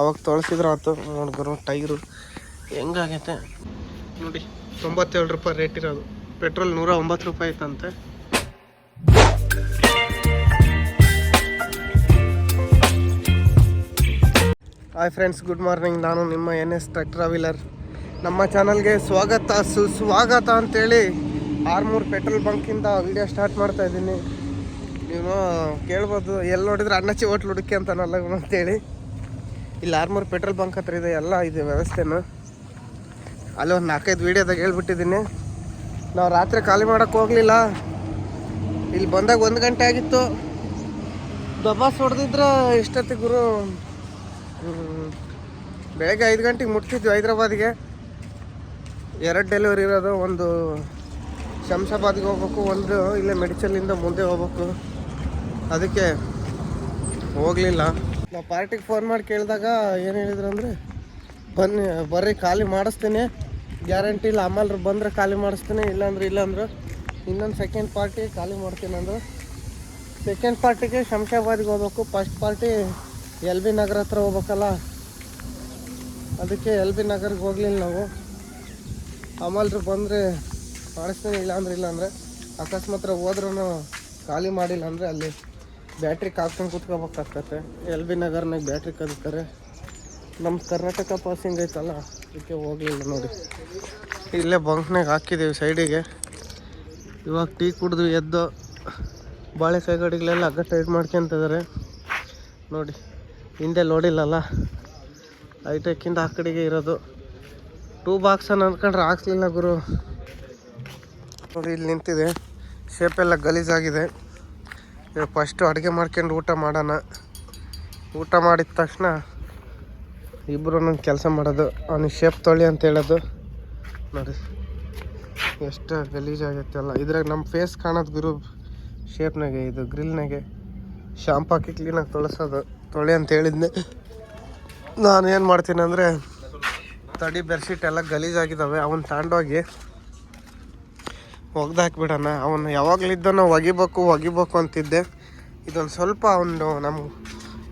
ಅವಾಗ ತೊಳಸಿದ್ರೆ ಆಯ್ತು ನೋಡಿದ್ರು ಟೈರು. ಹೆಂಗಾಗೈತೆ? ನೋಡಿ, ತೊಂಬತ್ತೇಳು ರೂಪಾಯಿ ರೇಟ್ ಇರೋದು. ಪೆಟ್ರೋಲ್ ನೂರ ಒಂಬತ್ತು ರೂಪಾಯಿ ಐತಂತೆ. ಹಾಯ್ ಫ್ರೆಂಡ್ಸ್ ಗುಡ್ ಮಾರ್ನಿಂಗ್ ನಾನು ನಿಮ್ಮ ಎನ್ ಎಸ್ ಟ್ರ್ಯಾಕ್ಟರ್ ವೀಲರ್ ನಮ್ಮ ಚಾನಲ್ಗೆ ಸ್ವಾಗತ ಸುಸ್ವಾಗತ ಅಂತೇಳಿ ಆರ್ಮೂರು ಪೆಟ್ರೋಲ್ ಬಂಕಿಂದ ವಿಡಿಯೋ ಸ್ಟಾರ್ಟ್ ಮಾಡ್ತಾ ಇದ್ದೀನಿ. ನೀವು ಕೇಳ್ಬೋದು ಎಲ್ಲಿ ನೋಡಿದ್ರೆ ಅಣ್ಣಚ್ಚಿ ಹೋಟ್ಲು ಹುಡುಕಿ ಇವ್ನು ಅಂತೇಳಿ. ಇಲ್ಲಿ ಆರ್ಮೂರ್ ಪೆಟ್ರೋಲ್ ಬಂಕ್ ಹತ್ರ ಇದೆ, ಎಲ್ಲ ಇದೆ ವ್ಯವಸ್ಥೆನೂ. ಅಲ್ಲಿ ಒಂದು ನಾಲ್ಕೈದು ವೀಡಿಯೋದಾಗ ಹೇಳ್ಬಿಟ್ಟಿದ್ದೀನಿ. ನಾವು ರಾತ್ರಿ ಖಾಲಿ ಮಾಡೋಕೆ ಹೋಗಲಿಲ್ಲ. ಇಲ್ಲಿ ಬಂದಾಗ ಒಂದು ಗಂಟೆ ಆಗಿತ್ತು. ದಬಾಸ್ ಹೊಡೆದಿದ್ರೆ ಎಷ್ಟೊತ್ತಿಗೆ ಗುರು? ಬೆಳಗ್ಗೆ ಐದು ಗಂಟೆಗೆ ಮುಟ್ತಿದ್ವಿ ಹೈದ್ರಾಬಾದಿಗೆ. ಎರಡು ಡೆಲಿವರಿ ಇರೋದು, ಒಂದು ಶಂಷಾಬಾದ್ಗೆ ಹೋಗ್ಬೇಕು, ಒಂದು ಇಲ್ಲೇ ಮೆಡಿಚಲಿಂದ ಮುಂದೆ ಹೋಗ್ಬೇಕು. ಅದಕ್ಕೆ ಹೋಗಲಿಲ್ಲ. ನಾವು ಪಾರ್ಟಿಗೆ ಫೋನ್ ಮಾಡಿ ಕೇಳಿದಾಗ ಏನು ಹೇಳಿದ್ರು ಅಂದರೆ, ಬನ್ನಿ, ಬರ್ರಿ, ಖಾಲಿ ಮಾಡಿಸ್ತೀನಿ. ಗ್ಯಾರಂಟಿ ಇಲ್ಲ ಅಮ್ಮಲ್ರು ಬಂದರೆ ಖಾಲಿ ಮಾಡಿಸ್ತೀನಿ, ಇಲ್ಲಾಂದ್ರೆ ಇಲ್ಲಾಂದ್ರೆ ಇನ್ನೊಂದು ಸೆಕೆಂಡ್ ಪಾರ್ಟಿ ಖಾಲಿ ಮಾಡ್ತೀನಿ ಅಂದರು. ಸೆಕೆಂಡ್ ಪಾರ್ಟಿಗೆ ಶಂಶಾಬಾದಿಗೆ ಹೋಗ್ಬೇಕು. First party L B Nagar ಹತ್ರ ಹೋಗ್ಬೇಕಲ್ಲ. ಅದಕ್ಕೆ ಎಲ್ ಬಿ ನಗರ್ಗೆ ಹೋಗ್ಲಿಲ್ಲ ನಾವು. ಅಮಲ್ರು ಬಂದರೆ ಮಾಡಿಸ್ತೀನಿ, ಇಲ್ಲಾಂದ್ರೆ ಅಂದ್ರೆ ಅಕಸ್ಮಾತ್ರ ಹೋದ್ರೂ ಖಾಲಿ ಮಾಡಿಲ್ಲ ಅಂದರೆ ಅಲ್ಲಿ ಬ್ಯಾಟ್ರಿ ಕಾಕೊಂಡು ಕುತ್ಕೋಬೇಕಾಗ್ತತೆ. ಎಲ್ ಬಿ ನಗರ್ನಾಗ ಬ್ಯಾಟ್ರಿ ಕದಿತಾರೆ. ನಮ್ಮ ಕರ್ನಾಟಕ ಪಾಸಿಂಗ್ ಐತಲ್ಲ, ಅದಕ್ಕೆ ಹೋಗಲಿಲ್ಲ ನೋಡಿ. ಇಲ್ಲೇ ಬಂಕ್ನಾಗ ಹಾಕಿದ್ದೀವಿ ಸೈಡಿಗೆ. ಇವಾಗ ಟೀ ಕುಡಿದು ಎದ್ದು ಬಾಳೆಕಾಯಿ ಗಾಡಿಗಳೆಲ್ಲ ಹಗ್ಗ ಟೈಟ್ ಮಾಡ್ಕೊಂತಿದ್ದಾರೆ ನೋಡಿ, ಹಿಂದೆ ನೋಡಿಲ್ಲಲ್ಲ ಹೈಟೆಕ್ಕಿಂದ ಆ ಕಡೆಗೆ ಇರೋದು. ಟೂ ಬಾಕ್ಸ್ ಅನ್ಕೊಂಡ್ರೆ ಹಾಕ್ಸ್ಲಿಲ್ಲ ಗುರು. ನೋಡಿ, ಇಲ್ಲಿ ನಿಂತಿದೆ. ಶೇಪ್ ಎಲ್ಲ ಗಲೀಜಾಗಿದೆ. ಫಸ್ಟು ಅಡುಗೆ ಮಾಡ್ಕೊಂಡು ಊಟ ಮಾಡೋಣ. ಊಟ ಮಾಡಿದ ತಕ್ಷಣ ಇಬ್ಬರು ನನ್ನ ಕೆಲಸ ಮಾಡೋದು. ಅವನಿಗೆ ಶೇಪ್ ತೊಳಿ ಅಂತ ಹೇಳೋದು. ನೋಡಿ, ಎಷ್ಟು ಗಲೀಜಾಗೈತೆ ಅಲ್ಲ. ಇದ್ರಾಗ ನಮ್ಮ ಫೇಸ್ ಕಾಣೋದು ಗುರು ಶೇಪ್ನಾಗೆ ಇದು ಗ್ರಿಲ್ನಾಗೆ ಶಾಂಪು ಹಾಕಿ ಕ್ಲೀನಾಗಿ ತೊಳಸೋದು. ತೊಳಿ ಅಂತ ಹೇಳಿದ್ನೆ. ನಾನು ಏನು ಮಾಡ್ತೀನಿ ಅಂದರೆ, ತಡಿ ಬೆಡ್ಶೀಟ್ ಎಲ್ಲ ಗಲೀಜಾಗಿದ್ದಾವೆ ಅವನ್ನ ತಗೊಂಡೋಗಿ ಒಗ್ದು ಹಾಕ್ಬಿಡೋಣ ಅವನು ಯಾವಾಗಲಿದ್ದನೋ ಒಗಿಬೇಕು ಒಗಿಬೇಕು ಅಂತಿದ್ದೆ. ಇದೊಂದು ಸ್ವಲ್ಪ ಅವನು ನಮ್ಮ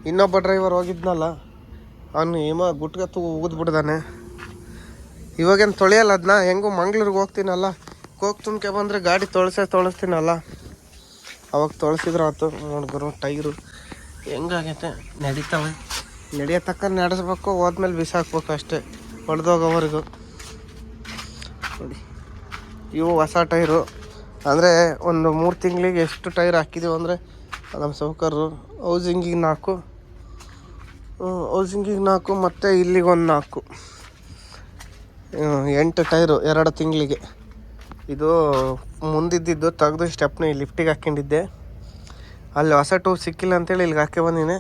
ಇನ್ನೊಬ್ಬ ಡ್ರೈವರ್ ಹೋಗಿದ್ನಲ್ಲ, ಅವನು ಏಮ ತೂ ಉಗಿದ್ಬಿಡ್ದಾನೆ. ಇವಾಗೇನು ತೊಳೆಯಲ್ಲ ಅದನ್ನ ಹೆಂಗೂ ಮಂಗ್ಳೂರಿಗೆ ಹೋಗ್ತೀನಲ್ಲ. ಕೋಕ್ ತುಂಬ್ಕೆ ಬಂದರೆ ಗಾಡಿ ತೊಳಸೆ, ತೊಳಸ್ತೀನಲ್ಲ. ಅವಾಗ ತೊಳಸಿದ್ರೆ ಆಯ್ತು ನೋಡಿದ್ರು ಟೈರು ಹೆಂಗಾಗೈತೆ? ನಡೀತಾವೆ. ನಡೆಯೋ ತಕ್ಕ ನಡೆಸ್ಬೇಕು, ಹೋದ್ಮೇಲೆ ಬಿಸಾಕ್ಬೇಕು ಅಷ್ಟೇ. ಹೊಡೆದೋಗೋವರೆಗೂ. ನೋಡಿ. ಇವು ಹೊಸ ಟೈರು. ಅಂದರೆ ಒಂದು ಮೂರು ತಿಂಗಳಿಗೆ ಎಷ್ಟು ಟೈರ್ ಹಾಕಿದ್ದೀವಿ ಅಂದರೆ ನಮ್ಮ ಸೌಕರ್ರು ಹೌಸಿಂಗಿಗೆ ನಾಲ್ಕು ಹೌಸಿಂಗಿಗೆ ನಾಲ್ಕು ಮತ್ತು ಇಲ್ಲಿಗೆ ಒಂದು ನಾಲ್ಕು. ಎಂಟು ಟೈರು ಎರಡು ತಿಂಗಳಿಗೆ. ಇದು ಮುಂದಿದ್ದಿದ್ದು ತೆಗೆದು ಸ್ಟೆಪ್ನಿ ಲಿಫ್ಟಿಗೆ ಹಾಕ್ಕೊಂಡಿದ್ದೆ. ಅಲ್ಲಿ ಹೊಸ ಟೂಬ್ ಸಿಕ್ಕಿಲ್ಲ ಅಂತೇಳಿ ಇಲ್ಲಿಗೆ ಹಾಕಿ ಬಂದಿನಿ.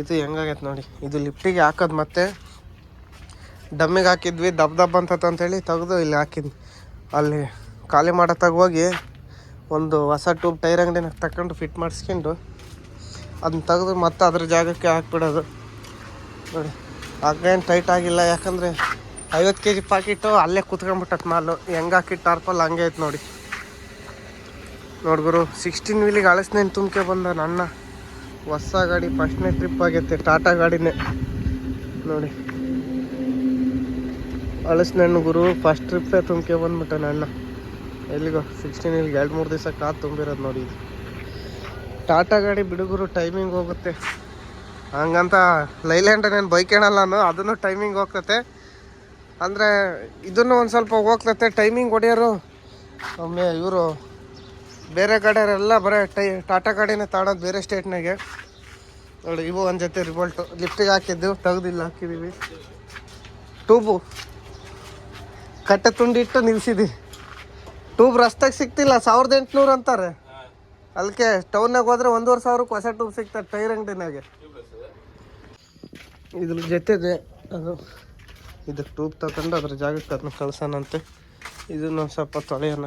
ಇದು ಹೆಂಗಾಗೈತೆ ನೋಡಿ. ಇದು ಲಿಫ್ಟಿಗೆ ಹಾಕೋದು ಮತ್ತೆ ಡಮ್ಮಿಗೆ ಹಾಕಿದ್ವಿ, ದಬ್ ದಬ್ ಅಂತ ಅಂತೇಳಿ ತೆಗೆದು ಇಲ್ಲಿ ಹಾಕಿದ್ವಿ ಅಲ್ಲಿ ಖಾಲಿ ಮಾಡತ್ತಾಗ ಹೋಗಿ ಒಂದು ಹೊಸ ಟ್ಯೂಬ್ ಟೈರ್ ಅಂಗಡಿನ ತಗೊಂಡು ಫಿಟ್ ಮಾಡಿಸ್ಕೊಂಡು ಅದನ್ನ ತೆಗೆದು ಮತ್ತೆ ಅದ್ರ ಜಾಗಕ್ಕೆ ಹಾಕ್ಬಿಡೋದು. ನೋಡಿ ಆಗೇನು ಟೈಟ್ ಆಗಿಲ್ಲ, ಯಾಕಂದರೆ ಐವತ್ತು ಕೆ ಜಿ ಪಾಕಿಟು ಅಲ್ಲೇ ಕುತ್ಕೊಂಡ್ಬಿಟ್ಟತ್ ಮಾಲು. ಹೆಂಗೆ ಹಾಕಿಟ್ಟು ಟಾರ್ಪಲ್ ಹಂಗೆ ಐತೆ ನೋಡಿ. ನೋಡ್ಗುರು ಸಿಕ್ಸ್ಟೀನ್ ವೀಲಿಗೆ ಅಳಸ್ನೇನು ತುಂಬಿಕೆ ಬಂದ ನನ್ನ ಹೊಸ ಗಾಡಿ ಫಸ್ಟ್ನೇ ಟ್ರಿಪ್ ಆಗೈತೆ, ಟಾಟಾ ಗಾಡಿನೇ. ನೋಡಿ. ಅಳಸ್ನೆಣ್ಣು ಗುರು ಫಸ್ಟ್ ಟ್ರಿಪ್ಪೇ ತುಂಬ್ಕೆ ಬಂದ್ಬಿಟ್ಟ ನನ್ನ ಎಲ್ಲಿಗೋ ಸಿಕ್ಸ್ಟೀನ್ ಇಲ್ಲಿ ಎರಡು ಮೂರು ದಿವಸ ಕಾದು ತುಂಬಿರೋದು ನೋಡಿ ಟಾಟಾ ಗಾಡಿ ಬಿಡುಗುರು ಟೈಮಿಂಗ್ ಹೋಗುತ್ತೆ. ಹಂಗಂತ ಲೈಲ್ಯಾಂಡ್ ನಾನು ಬೈಕ್ ಏನಲ್ಲ ನಾನು ಅದನ್ನು ಟೈಮಿಂಗ್ ಹೋಗ್ತತೆ. ಅಂದರೆ ಇದನ್ನು ಒಂದು ಸ್ವಲ್ಪ ಹೋಗ್ತತೆ ಟೈಮಿಂಗ್ ಹೊಡೆಯೋರು. ಒಮ್ಮೆ ಇವರು ಬೇರೆ ಗಾಡಿಯವರೆಲ್ಲ ಬರೀ ಟೈ, ಟಾಟಾ ಗಾಡಿನೇ ತಾಡೋದು ಬೇರೆ ಸ್ಟೇಟ್ನಾಗೆ. ನೋಡಿ, ಇವು ಒಂದು ಜೊತೆ ರಿಬೋಲ್ಟು ಲಿಫ್ಟಿಗೆ ಹಾಕಿದ್ದು, ತೆಗ್ದಿಲ್ಲ ಹಾಕಿದ್ದೀವಿ ಟ್ಯೂಬು ಕಟ್ಟೆ ತುಂಡಿಟ್ಟು ನಿಲ್ಸಿದಿ. ಟ್ಯೂಬ್ ರಸ್ತಾಗ ಸಿಗ್ತಿಲ್ಲ, ಸಾವಿರದ ಎಂಟುನೂರು ಅಂತಾರೆ. ಅದಕ್ಕೆ ಟೌನ್ನಾಗ ಹೋದ್ರೆ ಒಂದೂವರೆ ಸಾವಿರಕ್ಕೆ ಹೊಸ ಟ್ಯೂಬ್ ಸಿಗ್ತದೆ ಟೈರ್ ಅಂಗಡಿನಾಗೆ. ಇದ್ರ ಜೊತೆಗೆ ಅದು. ಇದಕ್ಕೆ ಟ್ಯೂಬ್ ತಗೊಂಡು ಅದ್ರ ಜಾಗಕ್ಕೆ ಅದನ್ನ ಕಳ್ಸೋಣಂತೆ. ಇದನ್ನು ಸ್ವಲ್ಪ ತೊಳೆಯೋಣ.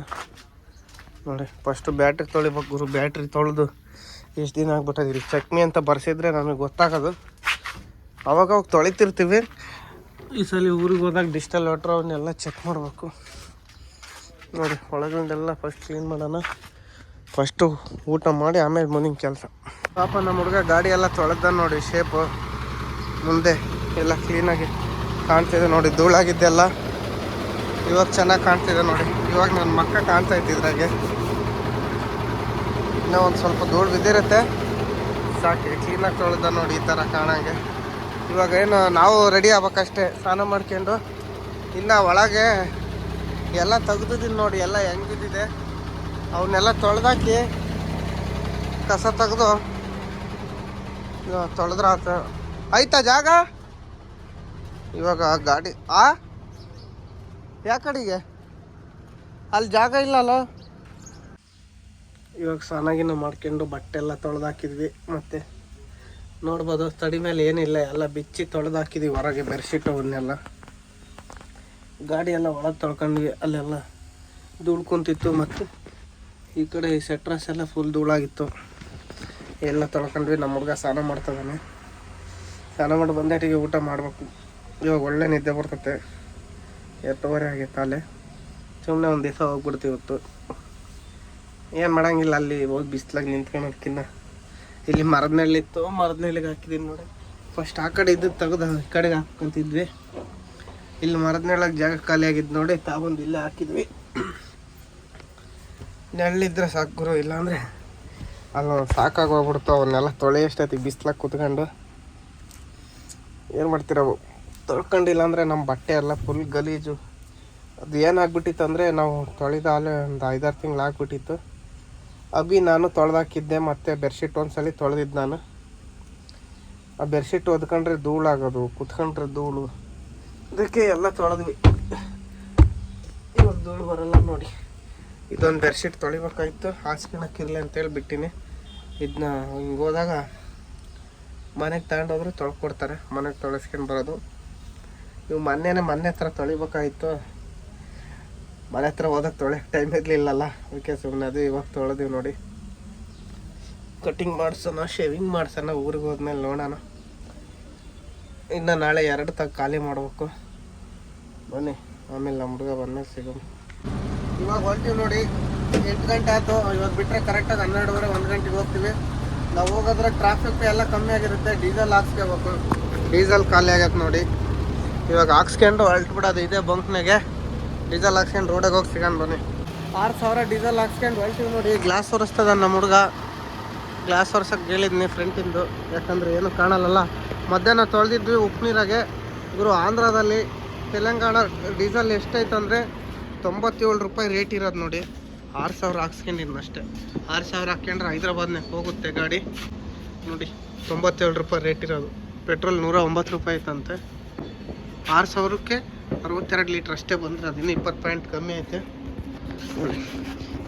ನೋಡಿ ಫಸ್ಟು ಬ್ಯಾಟ್ರಿ ತೊಳಿಬೇಕು ಗುರು ಬ್ಯಾಟ್ರಿ ತೊಳೆದು ಎಷ್ಟು ದಿನ ಆಗ್ಬಿಟ್ಟಿದ್ರಿ ಚಟ್ನಿ ಅಂತ ಬರ್ಸಿದ್ರೆ ನಮಗೆ ಗೊತ್ತಾಗೋದು. ಅವಾಗ ಅವಾಗ ತೊಳಿತಿರ್ತೀವಿ. ಈ ಸಲ ಊರಿಗೆ ಹೋದಾಗ ಡಿಜಿಟಲ್ ವಾಟ್ರ್ ಅವನ್ನೆಲ್ಲ ಚೆಕ್ ಮಾಡಬೇಕು. ನೋಡಿ ಒಳಗಡೆಲ್ಲ ಫಸ್ಟ್ ಕ್ಲೀನ್ ಮಾಡೋಣ. ಫಸ್ಟು ಊಟ ಮಾಡಿ ಆಮೇಲೆ ಮುಂದಿನ ಕೆಲಸ. ಪಾಪ ನಮ್ಮ ಹುಡುಗ ಗಾಡಿ ಎಲ್ಲ ತೊಳೆದ ನೋಡಿ ಶೇಪು ಮುಂದೆ ಎಲ್ಲ ಕ್ಲೀನಾಗಿ ಕಾಣ್ತಿದೆ ನೋಡಿ ಧೂಳಾಗಿದ್ದೆಲ್ಲ ಇವಾಗ ಚೆನ್ನಾಗಿ ಕಾಣ್ತಿದೆ ನೋಡಿ. ಇವಾಗ ನನ್ನ ಮಕ್ಕ ಕಾಣ್ತಾ ಇದ್ದಿದ್ರಾಗೆ ಇನ್ನೂ ಒಂದು ಸ್ವಲ್ಪ ಧೂಳು ಬಿದ್ದಿರುತ್ತೆ. ಸಾಕು ಕ್ಲೀನಾಗಿ ತೊಳೆದ ನೋಡಿ ಈ ಥರ ಕಾಣಂಗೆ. ಇವಾಗ ಏನು ನಾವು ರೆಡಿ ಆಗ್ಬೇಕಷ್ಟೇ. ಸ್ನಾನ ಮಾಡ್ಕೊಂಡು ಇನ್ನು ಒಳಗೆ ಎಲ್ಲ ತೆಗ್ದಿದ್ದೀನಿ ನೋಡಿ, ಎಲ್ಲ ಹೆಂಗಿದ್ದಿದೆ ಅವನ್ನೆಲ್ಲ ತೊಳೆದಾಕಿ ಕಸ ತೆಗೆದು ತೊಳೆದ್ರ ಆಯ್ತಾ ಜಾಗ? ಇವಾಗ ಗಾಡಿ, ಆ? ಯಾ ಕಡೆಗೆ ಅಲ್ಲಿ ಜಾಗ ಇಲ್ಲಲ್ಲ? ಇವಾಗ ಸ್ನಾನಾಗಿನ ಮಾಡ್ಕೊಂಡು ಬಟ್ಟೆ ಎಲ್ಲ ತೊಳೆದಾಕಿದ್ವಿ, ಮತ್ತೆ ನೋಡ್ಬೋದು, ತಡಿ ಮೇಲೆ ಏನಿಲ್ಲ, ಎಲ್ಲ ಬಿಚ್ಚಿ ತೊಳೆದಾಕಿದ್ವಿ ಹೊರಗೆ ಬೆರೆಸಿಟ್ಟವನ್ನೆಲ್ಲ ಅವನ್ನೆಲ್ಲ. ಗಾಡಿ ಒಳಗೆ ತೊಳ್ಕೊಂಡ್ವಿ, ಅಲ್ಲೆಲ್ಲ ಧೂಳು ಕುಂತಿತ್ತು ಮತ್ತು ಈ ಕಡೆ ಈ ಸೆಟ್ರಸ್ ಎಲ್ಲ ಫುಲ್ ಧೂಳಾಗಿತ್ತು. ಎಲ್ಲ ತೊಳ್ಕೊಂಡ್ವಿ, ನಮ್ಮ ಹುಡುಗ ಸ್ನಾನ ಮಾಡ್ತದಾನೆ. ಸ್ನಾನ ಮಾಡಿ ಬಂದೇಟಿಗೆ ಊಟ ಮಾಡಬೇಕು. ಇವಾಗ ಒಳ್ಳೆ ನಿದ್ದೆ ಬರ್ತತೆ. ಎತ್ತುವರೆ ಆಗಿತ್ತು ಅಲ್ಲೇ. ಸುಮ್ಮನೆ ಒಂದು ದಿವಸ ಹೋಗ್ಬಿಡ್ತೀವಿ ಇವತ್ತು ಏನು ಮಾಡಂಗಿಲ್ಲ, ಅಲ್ಲಿ ಹೋಗಿ ಬಿಸ್ಲಾಗ ನಿಂತ್ಕೊಳೋದಕ್ಕಿನ್ನ ಇಲ್ಲಿ ಮರದ ನೆರಳಿತ್ತು ಮರದ ನೆಲ್ಲಿಗೆ ಹಾಕಿದೀನಿ ನೋಡಿ. ಫಸ್ಟ್ ಆ ಕಡೆ ಇದ್ದು ತೆಗೆದು ಈ ಕಡೆಗೆ ಹಾಕೊಂತಿದ್ವಿ ಇಲ್ಲಿ ಮರದ ನೆರಳಾಗ ಜಾಗ ಖಾಲಿ ಆಗಿದ್ದು ನೋಡಿ ತಾವೊಂದು ಇಲ್ಲೇ ಹಾಕಿದ್ವಿ. ನೆರಳಿದ್ರೆ ಸಾಕು ಗುರು, ಇಲ್ಲಾಂದರೆ ಅದು ಸಾಕಾಗಿ ಹೋಗ್ಬಿಡ್ತು, ಅವನ್ನೆಲ್ಲ ತೊಳೆ ಬಿಸ್ಲಾಗ ಕೂತ್ಕೊಂಡು. ಏನು ಮಾಡ್ತಿರವು ತೊಳ್ಕೊಂಡಿಲ್ಲ ಅಂದರೆ ನಮ್ಮ ಬಟ್ಟೆ ಎಲ್ಲ ಫುಲ್ ಗಲೀಜು. ಅದು ಏನಾಗ್ಬಿಟ್ಟಿತ್ತು ಅಂದರೆ ನಾವು ತೊಳೆದ ಆಲೆ ಒಂದು ಐದಾರು ತಿಂಗಳು ಆಗ್ಬಿಟ್ಟಿತ್ತು. ಅಭಿ ನಾನು ತೊಳೆದಾಕಿದ್ದೆ, ಮತ್ತು ಬೆಡ್ಶೀಟ್ ಒಂದ್ಸಲ ತೊಳೆದಿದ್ದು ನಾನು. ಆ ಬೆಡ್ಶೀಟ್ ಒದ್ಕೊಂಡ್ರೆ ಧೂಳಾಗೋದು ಕುತ್ಕೊಂಡ್ರೆ ಧೂಳು. ಅದಕ್ಕೆ ಎಲ್ಲ ತೊಳೆದ್ವಿ. ಇವಾಗ ಧೂಳು ಬರಲ್ಲ ನೋಡಿ. ಇದೊಂದು ಬೆಡ್ಶೀಟ್ ತೊಳಿಬೇಕಾಗಿತ್ತು ಹಾಸ್ಕೊಳಕ್ಕಿರಲಿ ಅಂತೇಳಿ ಬಿಟ್ಟಿನಿ. ಇದನ್ನ ಹಿಂಗೆ ಹೋದಾಗ ಮನೆಗೆ ತಗೊಂಡೋದ್ರೆ ತೊಳ್ಕೊಡ್ತಾರೆ, ಮನೆಗೆ ತೊಳಸ್ಕೊಂಡು ಬರೋದು. ಇವು ಮೊನ್ನೆನೇ ಮೊನ್ನೆ ಥರ ತೊಳಿಬೇಕಾಗಿತ್ತು ಮನೆ ಹತ್ರ ಹೋದಾಗ ತೊಳೆಯೋಕೆ ಟೈಮ್ ಇರಲಿಲ್ಲಲ್ಲ. ಅದಕ್ಕೆ ಸುಮ್ಮನೆ ಅದು ಇವಾಗ ತೊಳೆದೀವಿ ನೋಡಿ. ಕಟಿಂಗ್ ಮಾಡಿಸೋಣ ಶೇವಿಂಗ್ ಮಾಡ್ಸೋಣ, ಊರಿಗೆ ಹೋದ್ಮೇಲೆ ನೋಡೋಣ. ಇನ್ನು ನಾಳೆ ಎರಡು ತಾಗ ಖಾಲಿ ಮಾಡಬೇಕು. ಬನ್ನಿ, ಆಮೇಲೆ ನಮ್ಮ ಹುಡುಗ ಬಂದ್ಮೇಲೆ ಸಿಗೋಣ. ಇವಾಗ ಹೊರ್ತೀವಿ ನೋಡಿ, ಎಂಟು ಗಂಟೆ ಆಯಿತು. ಇವಾಗ ಬಿಟ್ಟರೆ ಕರೆಕ್ಟಾಗಿ ಹನ್ನೆರಡುವರೆ, ಒಂದು ಗಂಟೆಗೆ ಹೋಗ್ತೀವಿ. ನಾವು ಹೋಗೋದ್ರೆ ಟ್ರಾಫಿಕ್ ಎಲ್ಲ ಕಮ್ಮಿ ಆಗಿರುತ್ತೆ. ಡೀಸೆಲ್ ಹಾಕ್ಸ್ಕೋಬೇಕು. ಡೀಸೆಲ್ ಖಾಲಿ ಆಗತ್ತೆ ನೋಡಿ. ಇವಾಗ ಹಾಕ್ಸ್ಕೊಂಡು ಹೊರಟು ಬಿಡೋದು ಇದೆ ಬಂಕ್ನಾಗೆ ಡೀಸೆಲ್ ಹಾಕ್ಸ್ಕೊಂಡು ರೋಡಿಗೆ ಹೋಗಿ ಸಿಗೋಣ ಬನ್ನಿ. ಆರು ಸಾವಿರ ಡೀಸೆಲ್ ಹಾಕ್ಸ್ಕೊಂಡು ಹೊಯ್ತೀವಿ ನೋಡಿ ಗ್ಲಾಸ್ ಒರೆಸ್ತದ ನಮ್ಮ ಹುಡುಗ. ಗ್ಲಾಸ್ ಒರೆಸಕ್ಕೆ ಹೇಳಿದ್ನಿ ಫ್ರಂಟಿಂದು ಯಾಕಂದ್ರೆ ಏನು ಕಾಣಲ್ಲಲ್ಲ. ಮಧ್ಯಾಹ್ನ ತೊಳೆದಿದ್ವಿ ಉಪ್ಪು ನೀರಾಗೆ. ಗುರು, ಆಂಧ್ರದಲ್ಲಿ ತೆಲಂಗಾಣ ಡೀಸೆಲ್ ಎಷ್ಟೈತೆ ಅಂದರೆ ತೊಂಬತ್ತೇಳು ರೂಪಾಯಿ ರೇಟ್ ಇರೋದು ನೋಡಿ. ಆರು ಸಾವಿರ ಹಾಕ್ಸ್ಕೊಂಡಿದ್ನ ಅಷ್ಟೇ ಆರು ಸಾವಿರ ಹಾಕ್ಕೊಂಡ್ರೆ ಹೈದ್ರಾಬಾದ್ನಾಗ ಹೋಗುತ್ತೆ ಗಾಡಿ. ನೋಡಿ, ತೊಂಬತ್ತೇಳು ರೂಪಾಯಿ ರೇಟ್ ಇರೋದು. ಪೆಟ್ರೋಲ್ ನೂರ ಒಂಬತ್ತು ರೂಪಾಯಿ ಐತಂತೆ. ಆರು ಸಾವಿರಕ್ಕೆ ಅರವತ್ತೆರಡು ಲೀಟ್ರ್ ಅಷ್ಟೇ ಬಂದರೆ ಅದಿನ್ನು ಇಪ್ಪತ್ತು ಪಾಯಿಂಟ್ ಕಮ್ಮಿ ಐತೆ.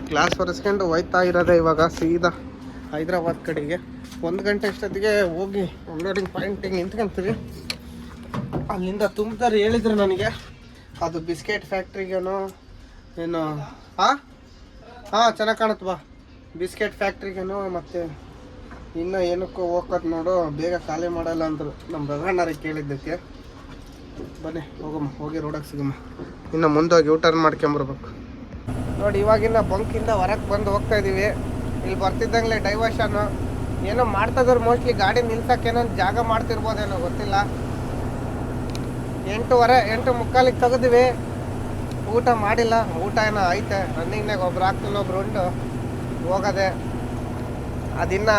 ಗ್ಲಾಸ್ ಒರೆಸ್ಕೊಂಡು ಹೋಯ್ತಾ ಇರೋದೆ ಇವಾಗ ಸೀದಾ ಹೈದ್ರಾಬಾದ್ ಕಡೆಗೆ. ಒಂದು ಗಂಟೆ ಅಷ್ಟೊತ್ತಿಗೆ ಹೋಗಿ ಅನ್ಲೋಡಿಂಗ್ ಪಾಯಿಂಟಿಗೆ ನಿಂತ್ಕೊಂತೀವಿ. ಅಲ್ಲಿಂದ ತುಂಬ್ತಾರೆ ಹೇಳಿದ್ರು ನನಗೆ. ಅದು ಬಿಸ್ಕೆಟ್ ಫ್ಯಾಕ್ಟ್ರಿಗೇನೋ, ಏನು ಹಾಂ ಹಾಂ ಚೆನ್ನಾಗಿ ಕಾಣುತ್ತೆ ಬಾ. ಬಿಸ್ಕೆಟ್ ಫ್ಯಾಕ್ಟ್ರಿಗೇನೋ ಮತ್ತು ಇನ್ನೂ ಏನಕ್ಕೋ ಹೋಗೋದು ನೋಡು, ಬೇಗ ಖಾಲಿ ಮಾಡಲ್ಲ ಅಂದರು. ನಮ್ಮ ರಘಣ್ಣರಿಗೆ ಕೇಳಿದ್ದಕ್ಕೆ. ಬನ್ನಿ, ಹೋಗಮ್ಮ, ಹೋಗಿ ರೋಡಕ್ಕೆ ಸಿಗಮ್ಮ. ಇನ್ನು ಮುಂದೆ ಹೋಗಿ ಟರ್ನ್ ಮಾಡ್ಕೊಂಬರ್ಬೇಕು ನೋಡಿ, ಇವಾಗಿನ್ನ ಬಂಕಿಂದ ಹೊರಕ್ಕೆ ಬಂದು ಹೋಗ್ತಾ ಇದೀವಿ. ಇಲ್ಲಿ ಬರ್ತಿದ್ದಂಗೆ ಡೈವರ್ಷನ್ ಏನೋ ಮಾಡ್ತಾಯಿದ್ರು ಮೋಸ್ಟ್ಲಿ ಗಾಡಿ ನಿಲ್ಸಕ್ಕೆ ಏನೋ ಜಾಗ ಮಾಡ್ತಿರ್ಬೋದೇನೋ ಗೊತ್ತಿಲ್ಲ. ಎಂಟೂವರೆ ಎಂಟು ಮುಕ್ಕಾಲಿಗೆ ತೆಗೆದ್ವಿ. ಊಟ ಮಾಡಿಲ್ಲ, ಊಟ ಏನೋ ಐತೆ. ರನ್ನಿಂಗ್ನಾಗ ಒಬ್ರು ಆಗ್ತಿಲ್ಲ ಒಬ್ರು ಉಂಟು. ಹೋಗೋದೆ. ಅದಿನ್ನ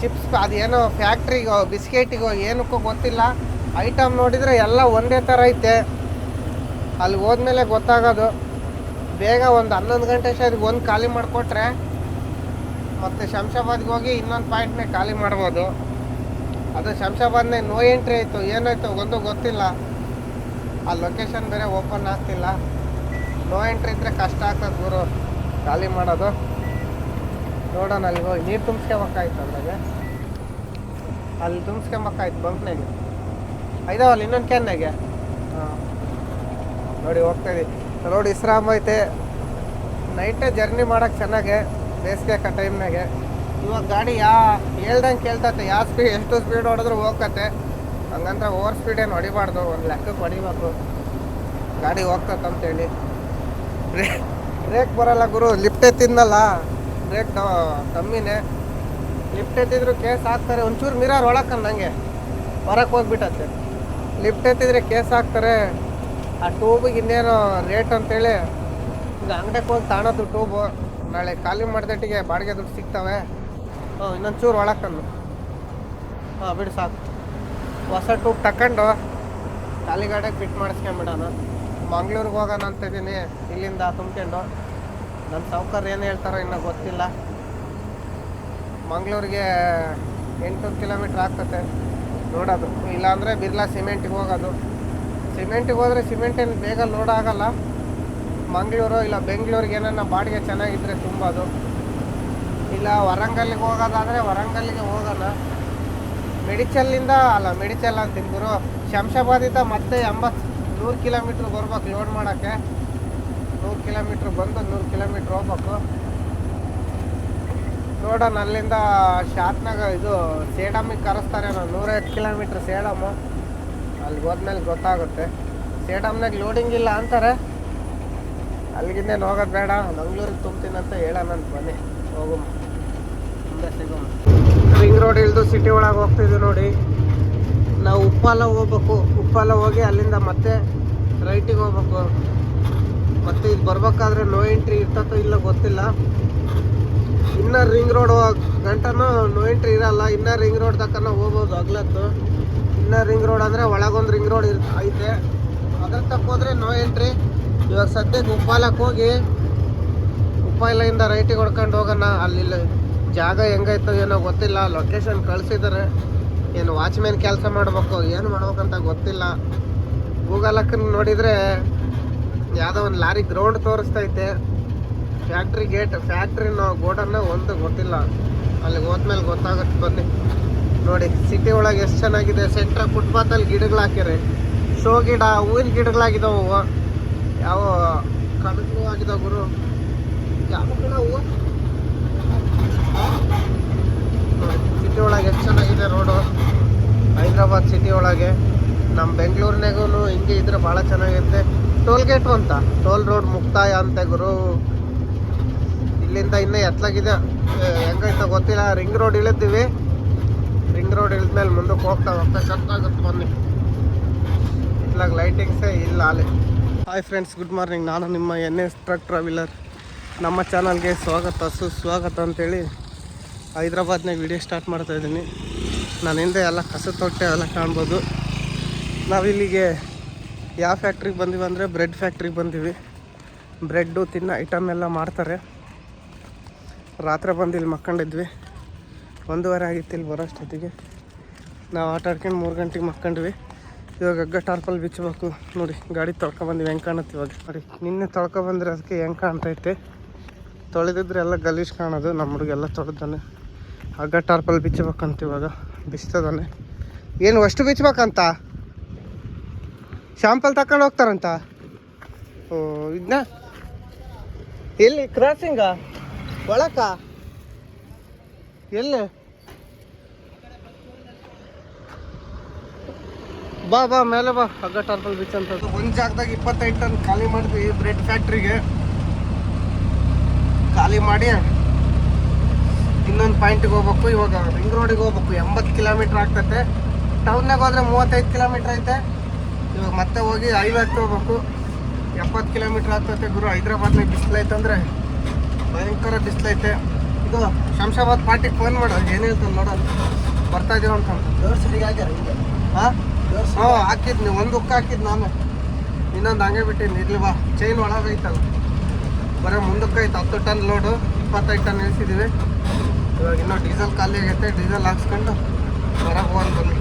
ಚಿಪ್ಸ್ ಅದೇನೋ ಫ್ಯಾಕ್ಟ್ರಿಗೋ ಬಿಸ್ಕೆಟಿಗೋ, ಏನಕ್ಕೋ ಗೊತ್ತಿಲ್ಲ. ಐಟಮ್ ನೋಡಿದರೆ ಎಲ್ಲ ಒಂದೇ ಥರ ಐತೆ. ಅಲ್ಲಿ ಹೋದ್ಮೇಲೆ ಗೊತ್ತಾಗೋದು. ಬೇಗ ಒಂದು ಹನ್ನೊಂದು ಗಂಟೆ ಅಷ್ಟೊತ್ತಿಗೆ ಒಂದು ಖಾಲಿ ಮಾಡಿಕೊಟ್ರೆ ಮತ್ತು ಶಂಶಾಬಾದ್ಗೆ ಹೋಗಿ ಇನ್ನೊಂದು ಪಾಯಿಂಟ್ನೇ ಖಾಲಿ ಮಾಡ್ಬೋದು. ಅದು ಶಂಶಾಬಾದ್ನೇ ನೋ ಎಂಟ್ರಿ ಆಯಿತು, ಏನಾಯ್ತು ಒಂದು ಗೊತ್ತಿಲ್ಲ. ಆ ಲೊಕೇಶನ್ ಬೇರೆ ಓಪನ್ ಆಗ್ತಿಲ್ಲ. ನೋ ಎಂಟ್ರಿ ಇದ್ದರೆ ಕಷ್ಟ ಆಗ್ತದೆ ಗುರು, ಖಾಲಿ ಮಾಡೋದು. ನೋಡೋಣ ಅಲ್ಲಿ ಹೋಗಿ. ನೀರು ತುಂಬಿಸ್ಕೊಬೇಕಾಯ್ತು ಅದ್ರಾಗೆ? ಅಲ್ಲಿ ತುಂಬಿಸ್ಕೊಬೇಕಾಯ್ತು ಬಂಕ್ನಾಗೆ ಐದಾವಲ್ಲ ಇನ್ನೊಂದು ಕ್ಯಾನ್ನಾಗೆ ಹಾಂ. ನೋಡಿ ಹೋಗ್ತಾ ಇದ್ದೀವಿ ರೋಡ್ ವಿಶ್ರಾಮ ಐತೆ. ನೈಟೇ ಜರ್ನಿ ಮಾಡೋಕೆ ಚೆನ್ನಾಗೆ. ಬೇಸಿಗೆ ಟೈಮ್ನಾಗೆ ಇವಾಗ ಗಾಡಿ ಯಾ, ಹೇಳ್ದಂಗೆ ಕೇಳ್ತತೆ. ಯಾವ ಸ್ಪೀಡ್ ಎಷ್ಟು ಸ್ಪೀಡ್ ಹೊಡೆದ್ರು ಹೋಗ್ತತೆ. ಹಂಗಂದ್ರೆ ಓವರ್ ಸ್ಪೀಡ್ ಏನು ಹೊಡಿಬಾರ್ದು. ಒಂದು ಲೆಕ್ಕಕ್ಕೆ ಹೊಡಿಬೇಕು. ಗಾಡಿ ಹೋಗ್ತತೆ ಅಂತೇಳಿ. ಬ್ರೇಕ್ ಬ್ರೇಕ್ ಬರಲ್ಲ ಗುರು. ಲಿಫ್ಟ್ ಎತ್ತಿದ್ನಲ್ಲ. ಬ್ರೇಕ್ ಕಮ್ಮಿನೇ. ಲಿಫ್ಟ್ ಎತ್ತಿದ್ರು ಕೇಸ್ ಹಾಕ್ತಾರೆ. ಒಂಚೂರು ಮಿರರ್ ಒಳಕ್ಕೆ ನನಗೆ ಹೊರಕ್ಕೆ ಹೋಗ್ಬಿಟ್ಟತ್ತೆ ಲಿಫ್ಟ್ ಎತ್ತಿದ್ರೆ ಕೇಸ್ ಹಾಕ್ತಾರೆ. ಆ ಟೂಬಿಗೆ ಇನ್ನೇನು ರೇಟ್ ಅಂತೇಳಿ. ಈಗ ಅಂಗಡಿಗೆ ಹೋಗಿ ತಾಣೋದು ಟೂಬು ನಾಳೆ ಖಾಲಿ ಮಾಡಿದಟ್ಟಿಗೆ ಬಾಡಿಗೆ ದುಡ್ಡು ಸಿಗ್ತವೆ. ಹಾಂ ಇನ್ನೊಂದು ಚೂರು ಒಳಕನ್ನು ಹಾಂ, ಬಿಡು ಸಾಕು. ಹೊಸ ಟೂಬ್ ತಕೊಂಡು ಖಾಲಿ ಗಾಡಿಗೆ ಫಿಟ್ ಮಾಡಿಸ್ಕೊಂಬಿಡೋಣ. ಮಂಗ್ಳೂರಿಗೆ ಹೋಗೋಣ ಅಂತಿದ್ದೀನಿ ಇಲ್ಲಿಂದ ತುಂಬ್ಕೊಂಡು. ನನ್ನ ಸಾವ್ಕಾರ ಏನು ಹೇಳ್ತಾರೋ ಇನ್ನೂ ಗೊತ್ತಿಲ್ಲ. ಮಂಗಳೂರಿಗೆ ಎಂಟು ಕಿಲೋಮೀಟ್ರ್ ಆಗ್ತತೆ. ನೋಡೋದು ಇಲ್ಲಾಂದರೆ ಬಿರ್ಲಾ ಸಿಮೆಂಟಿಗೆ ಹೋಗೋದು. ಸಿಮೆಂಟಿಗೆ ಹೋದರೆ ಸಿಮೆಂಟ್ ಏನು ಬೇಗ ಲೋಡ್ ಆಗೋಲ್ಲ. ಮಂಗಳೂರು ಇಲ್ಲ ಬೆಂಗಳೂರಿಗೆ ಏನನ್ನ ಬಾಡಿಗೆ ಚೆನ್ನಾಗಿದ್ದರೆ ತುಂಬೋದು. ಇಲ್ಲ ವರಂಗಲ್ಲಿಗೆ ಹೋಗೋದಾದರೆ ವರಂಗಲ್ಲಿಗೆ ಹೋಗೋಣ. ಮೆಡಿಚಲ್ಲಿಂದ ಅಲ್ಲ ಮೆಡಿಚಲ್ ಅಂತೀನಿ ಗುರು. ಶಂಶಾಬಾದಿಂದ ಮತ್ತೆ ಎಂಬತ್ತು ನೂರು ಕಿಲೋಮೀಟ್ರ್ ಬರ್ಬೇಕು ಲೋಡ್ ಮಾಡೋಕ್ಕೆ. ನೂರು ಕಿಲೋಮೀಟ್ರ್ ಬಂದು ನೂರು ಕಿಲೋಮೀಟ್ರ್ ಹೋಗ್ಬೇಕು. ನೋಡೋಣ, ಅಲ್ಲಿಂದ ಶಾತ್ನಾಗ ಇದು ಸೇಡಮಿಗೆ ಕರೆಸ್ತಾರೆ ನಾನು ನೂರೈವತ್ತು ಕಿಲೋಮೀಟ್ರ್ ಸೇಡಮ್ಮು. ಅಲ್ಲಿಗೆ ಹೋದ್ಮೇಲೆ ಗೊತ್ತಾಗುತ್ತೆ. ಸೇಡಮ್ನಾಗ ಲೋಡಿಂಗ್ ಇಲ್ಲ ಅಂತಾರೆ. ಅಲ್ಲಿಗಿಂದೇನು ಹೋಗೋದು ಬೇಡ. ಮಂಗ್ಳೂರಿಗೆ ಅಂತ ಹೇಳೋಣ ಅಂತ ಬನ್ನಿ. ಹೋಗುಮ್ಮ ಮುಂದೆ ಸಿಗೋಣ ರಿಂಗ್ ರೋಡ್ ಇಳಿದು ಸಿಟಿ ಒಳಗೆ ಹೋಗ್ತಿದ್ವಿ ನೋಡಿ. ನಾವು ಉಪ್ಪಾಲ ಹೋಗ್ಬೇಕು. ಉಪ್ಪಾಲ ಹೋಗಿ ಅಲ್ಲಿಂದ ಮತ್ತೆ ರೈಟಿಗೆ ಹೋಗ್ಬೇಕು. ಮತ್ತೆ ಇದು ಬರ್ಬೇಕಾದ್ರೆ ನೋ ಎಂಟ್ರಿ ಇರ್ತತೋ ಇಲ್ಲ ಗೊತ್ತಿಲ್ಲ. ಇನ್ನರ್ ರಿಂಗ್ ರೋಡ್ ಗಂಟನೂ ನೋ ಎಂಟ್ರಿ ಇರಲ್ಲ ಇನ್ನರ್ ರಿಂಗ್ ರೋಡ್ ತಕ್ಕನ ಹೋಗ್ಬೋದು ಹಗ್ಲತ್ತು. ಇನ್ನರ್ ರಿಂಗ್ ರೋಡ್ ಅಂದರೆ ಒಳಗೊಂದು ರಿಂಗ್ ರೋಡ್ ಇರ್ ಐತೆ. ಅದ್ರ ತಕ್ಕ ಹೋದ್ರೆ ನೋ ಎಂಟ್ರಿ ಇವಾಗ ಸದ್ಯಕ್ಕೆ ಉಪ್ಪಾಲಕ್ಕೆ ಹೋಗಿ ಉಪ್ಪಾಲಯಿಂದ ರೈಟಿಗೆ ಹೊಡ್ಕೊಂಡು ಹೋಗೋಣ. ಅಲ್ಲಿ ಜಾಗ ಹೆಂಗೈತೋ ಏನೋ ಗೊತ್ತಿಲ್ಲ. ಲೊಕೇಶನ್ ಕಳಿಸಿದ್ದಾರೆ ಏನು ವಾಚ್ಮ್ಯಾನ್ ಕೆಲಸ ಮಾಡಬೇಕು, ಏನು ಮಾಡ್ಬೇಕಂತ ಗೊತ್ತಿಲ್ಲ. ಗೂಗಲಕ್ಕೆ ನೋಡಿದರೆ ಯಾವುದೋ ಒಂದು ಲಾರಿ ಗ್ರೌಂಡ್ ತೋರಿಸ್ತೈತೆ. ಫ್ಯಾಕ್ಟ್ರಿ ಗೇಟ್ ಫ್ಯಾಕ್ಟ್ರಿನ ಗೋಡನ್ನ ಒಂದು ಗೊತ್ತಿಲ್ಲ. ಅಲ್ಲಿಗೆ ಹೋದ್ಮೇಲೆ ಗೊತ್ತಾಗುತ್ತೆ ಬನ್ನಿ. ನೋಡಿ ಸಿಟಿ ಒಳಗೆ ಎಷ್ಟು ಚೆನ್ನಾಗಿದೆ. ಸೆಂಟ್ರ ಫುಟ್ಪಾತಲ್ಲಿ ಗಿಡಗಳು ಹಾಕ್ಯಾರೆ. ಶೋ ಗಿಡ, ಹೂವಿನ ಗಿಡಗಳಾಗಿದಾವೆ ಹೂವು ಯಾವ ಕಣಗಳು ಆಗಿದಾವೆ ಗುರು. ಯಾವ ಕಣ ಹೂವು? ಸಿಟಿ ಒಳಗೆ ಎಷ್ಟು ಚೆನ್ನಾಗಿದೆ ರೋಡು. ಹೈದ್ರಾಬಾದ್ ಸಿಟಿ ಒಳಗೆ. ನಮ್ಮ ಬೆಂಗಳೂರಿನಾಗೂ ಹಿಂಗೆ ಇದ್ರೆ ಭಾಳ ಚೆನ್ನಾಗಿರುತ್ತೆ ಟೋಲ್ ಗೇಟು ಅಂತ. ಟೋಲ್ ರೋಡ್ ಮುಕ್ತಾಯ ಅಂತ ಗುರು. ಇಲ್ಲಿಂದ ಇನ್ನೂ ಎತ್ತಲಾಗಿದೆ. ಹೆಂಗೈತ ಗೊತ್ತಿಲ್ಲ. ರಿಂಗ್ ರೋಡ್ ಇಳಿದ್ದೀವಿ ರಿಂಗ್ ರೋಡ್ ಇಳಿದ್ಮೇಲೆ ಮುಂದಕ್ಕೆ ಹೋಗ್ತಾ ಹೋಗ್ತಾ ಚೆನ್ನಾಗುತ್ತೆ ಬನ್ನಿ. ಇತ್ಲಾಗ ಲೈಟಿಂಗ್ಸೇ ಇಲ್ಲ ಅಲ್ಲಿ. ಹಾಯ್ ಫ್ರೆಂಡ್ಸ್ ಗುಡ್ ಮಾರ್ನಿಂಗ್ ನಾನು ನಿಮ್ಮ ಎನ್ ಎಸ್ ಟ್ರಕ್ ಟ್ರಾವೆಲರ್ ನಮ್ಮ ಚಾನಲ್ಗೆ ಸ್ವಾಗತ, ಸುಸ್ವಾಗತ ಅಂತೇಳಿ ಹೈದ್ರಾಬಾದ್ನಾಗ ವಿಡಿಯೋ ಸ್ಟಾರ್ಟ್ ಮಾಡ್ತಾ ಇದ್ದೀನಿ. ನಾನು ಹಿಂದೆ ಎಲ್ಲ ಕಸ ತೊಟ್ಟೆ ಎಲ್ಲ ಕಾಣ್ಬೋದು. ನಾವಿಲ್ಲಿಗೆ ಯಾವ ಫ್ಯಾಕ್ಟ್ರಿಗೆ ಬಂದೀವಿ ಅಂದರೆ ಬ್ರೆಡ್ ಫ್ಯಾಕ್ಟ್ರಿಗೆ ಬಂದೀವಿ. ಬ್ರೆಡ್ಡು ತಿನ್ನೋ ಐಟಮ್ ಎಲ್ಲ ಮಾಡ್ತಾರೆ. ರಾತ್ರಿ ಬಂದು ಇಲ್ಲಿ ಮಕ್ಕೊಂಡಿದ್ವಿ. ಒಂದೂವರೆ ಆಗಿತ್ತು ಇಲ್ಲಿ ಬರೋಷ್ಟೊತ್ತಿಗೆ ನಾವು ಆಟ ಆಡ್ಕೊಂಡು ಮೂರು ಗಂಟೆಗೆ ಮಕ್ಕೊಂಡ್ವಿ ಇವಾಗ ಹಗ್ಗ ಟಾರ್ಪಲ್ ಬಿಚ್ಚಬೇಕು. ನೋಡಿ, ಗಾಡಿ ತೊಳ್ಕೊಬಂದಿವಿ ಹೆಂಗೆ ಕಾಣುತ್ತೆ ಇವಾಗ? ನೋಡಿ, ನಿನ್ನೆ ತೊಳ್ಕೊಬಂದ್ರೆ ಅದಕ್ಕೆ ಹೆಂಗೆ ಕಾಣ್ತೈತೆ? ತೊಳೆದಿದ್ರೆ ಎಲ್ಲ ಗಲೀಜು ಕಾಣೋದು. ನಮ್ಮ ಹುಡುಗೆಲ್ಲ ತೊಳೆದಾನೆ. ಹಗ್ಗ ಟಾರ್ಪಲ್ ಬಿಚ್ಚಬೇಕಂತ ಇವಾಗ ಬಿಸ್ತದಾನೆ ಏನು, ಅಷ್ಟು ಬಿಚ್ಚಬೇಕಂತ ಶಾಂಪಲ್ ತಕೊಂಡು ಹೋಗ್ತಾರಂತ? ಓ ಇದನ್ನ ಎಲ್ಲಿ ಕ್ರಾಸಿಂಗ ಒಳಕ? ಎಲ್ಲಿ? ಬಾ ಬಾ, ಮೇಲೆ ಬಾ. ಹಗ್ಗ ಟಾರ್ಪಲ್ ಬೀಚ್ ಅಂತ ಒಂದು ಜಾಗದಾಗ ಇಪ್ಪತ್ತೈದು ಟನ್ ಖಾಲಿ ಮಾಡಿದ್ವಿ ಬ್ರೆಡ್ ಫ್ಯಾಕ್ಟ್ರಿಗೆ ಖಾಲಿ ಮಾಡಿ ಇನ್ನೊಂದು ಪಾಯಿಂಟಿಗೆ ಹೋಗ್ಬೇಕು. ಇವಾಗ ರಿಂಗ್ ರೋಡಿಗೆ ಹೋಗ್ಬೇಕು. ಎಂಬತ್ತು ಕಿಲೋಮೀಟ್ರ್ ಆಗ್ತೈತೆ. ಟೌನ್ನಾಗ ಹೋದ್ರೆ ಮೂವತ್ತೈದು ಕಿಲೋಮೀಟ್ರ್ ಐತೆ. ಇವಾಗ ಮತ್ತೆ ಹೋಗಿ ಐವತ್ತು ಹೋಗ್ಬೇಕು. ಎಪ್ಪತ್ತು ಕಿಲೋಮೀಟ್ರ್ ಆಗ್ತೈತೆ ಗುರು. ಹೈದ್ರಾಬಾದ್ನಾಗ ಬಿಸಿಲೈತೆ ಅಂದರೆ ಭಯಂಕರ ಬಿಸಿಲೈತೆ ಇದು ಶಂಶಾಬಾದ್ ಪಾರ್ಟಿಗೆ ಫೋನ್ ಮಾಡು ಏನು ಹೇಳ್ತಾನೆ ನೋಡೋಣ ಬರ್ತಾ ಇದೀವ ಅಂತ ಹಾಂ? ಹ್ಞೂ ಹಾಕಿದ್ನಿ ಒಂದು ಉಕ್ಕ ಹಾಕಿದ್ ನಾನು. ಇನ್ನೊಂದು ಹಂಗೆ ಬಿಟ್ಟಿನಿ ಇರ್ಲಿವಾ ಚೈನ್ ಒಳಗೈತಲ್ಲ ಬರೀ ಮುಂದಕ್ಕೆ ಐತೆ ಹತ್ತು ಟನ್ ಲೋಡು ಇಪ್ಪತ್ತೈದು ಟನ್ ಇಳಿಸಿದ್ದೀವಿ ಇವಾಗ ಇನ್ನೂ ಡೀಸೆಲ್ ಖಾಲಿ ಆಗೈತೆ ಡೀಸೆಲ್ ಹಾಕ್ಸ್ಕೊಂಡು ಹೊರಗೆ ಹೋಗಿ ಬನ್ನಿ.